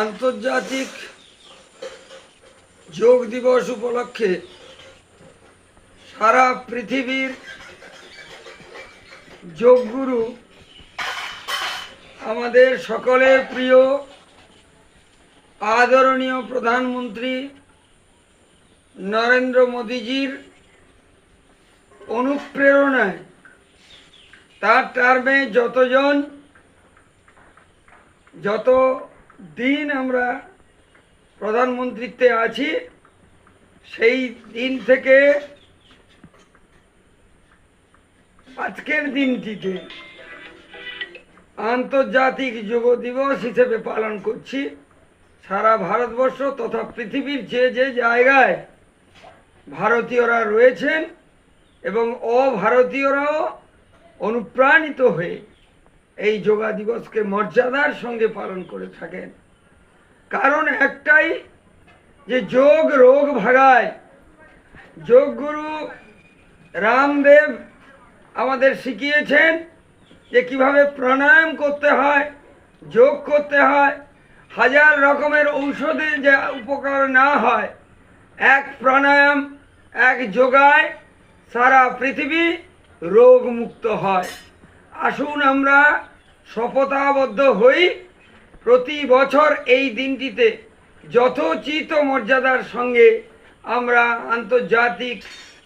আন্তর্জাতিক যোগ দিবস উপলক্ষে সারা পৃথিবীর যোগগুরু আমাদের সকলের প্রিয় আদরণীয় প্রধানমন্ত্রী নরেন্দ্র মোদীজির অনুপ্রেরণায় তার টার্মে যতজন, যত দিন আমরা প্রধানমন্ত্রীত্বে আছি, সেই দিন থেকে আজকের দিনটিকে আন্তর্জাতিক যোগ দিবস হিসেবে পালন করছি। সারা ভারতবর্ষ তথা পৃথিবীর যে যে জায়গায় ভারতীয়রা রয়েছেন এবং অভারতীয়রাও অনুপ্রাণিত হয়ে এই যোগা দিবসকে মর্যাদার সঙ্গে পালন করে থাকেন। কারণ একটাই যে যোগ রোগ ভাগায়। যোগগুরু রামদেব আমাদের শিখিয়েছেন যে কীভাবে প্রাণায়াম করতে হয়, যোগ করতে হয়, হাজার রকমের ঔষধে যে উপকার না হয়, এক প্রাণায়াম, এক যোগায় সারা পৃথিবী রোগমুক্ত হয়। আসুন আমরা শপথাবদ্ধ হই প্রতি বছর এই দিনটিতে। যথোচিত মর্যাদার সঙ্গে আমরা আন্তর্জাতিক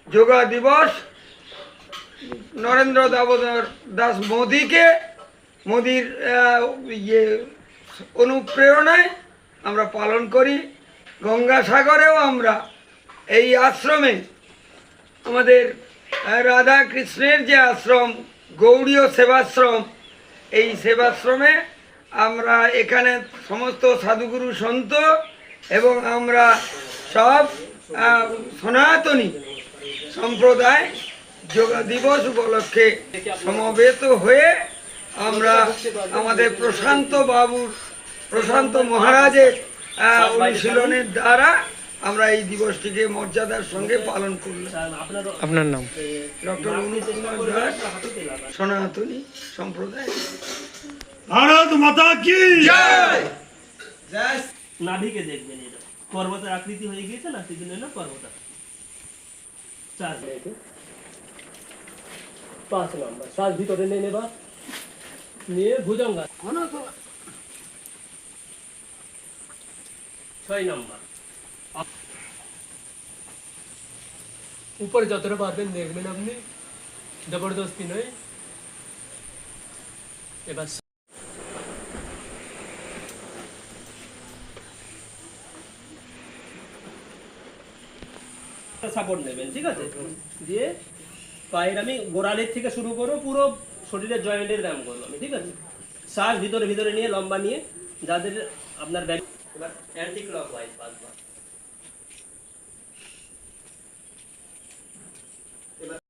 যোগা দিবস নরেন্দ্র দামোদর দাস মোদীকে, মোদির ইয়ে অনুপ্রেরণায় আমরা পালন করি। গঙ্গাসাগরেও আমরা এই আশ্রমে আমাদের রাধা কৃষ্ণের যে আশ্রম গৌড়ীয় সেবাশ্রম। এই সেবাশ্রমে আমরা এখানে সমস্ত সাধুগুরু সন্ত এবং আমরা সব সনাতনী সম্প্রদায় যোগ দিবস উপলক্ষে সমবেত হয়ে আমরা আমাদের প্রশান্ত বাবুর, প্রশান্ত মহারাজের অনুশীলনের দ্বারা আমরা এই দিবসটিকে মর্যাদার সঙ্গে পালন করলাম। আপনার নাম? ডক্টর অনুপ কুমার দাস সনাতনী সম্প্রদায়। ভারত মাতা কি? নাভিকে দেখবেন এটা। পর্বতের আকৃতি হয়ে গিয়েছে না সেই জন্য পর্বত চার। পাঁচ নম্বর। শ্বাস ভিতরে নিয়ে নেবা। নিয়ে ভুজঙ্গা ছয় নম্বর। উপরে যতটা পারবেন দেখবেন আপনি। জবরদস্তি নয়। এবার সাপোর্ট নেবেন, ঠিক আছে? দিয়ে পায়ের আমি গোড়ালির থেকে শুরু করব পুরো শরীরের জয়েন্টের ব্যায়াম করব আমি, ঠিক আছে? শ্বাস ভিতরে ভিতরে নিয়ে লম্বা নিয়ে যাদের আপনার ব্যাক এবার অ্যান্টি ক্লক ওয়াইজ পাঁচবার। yeah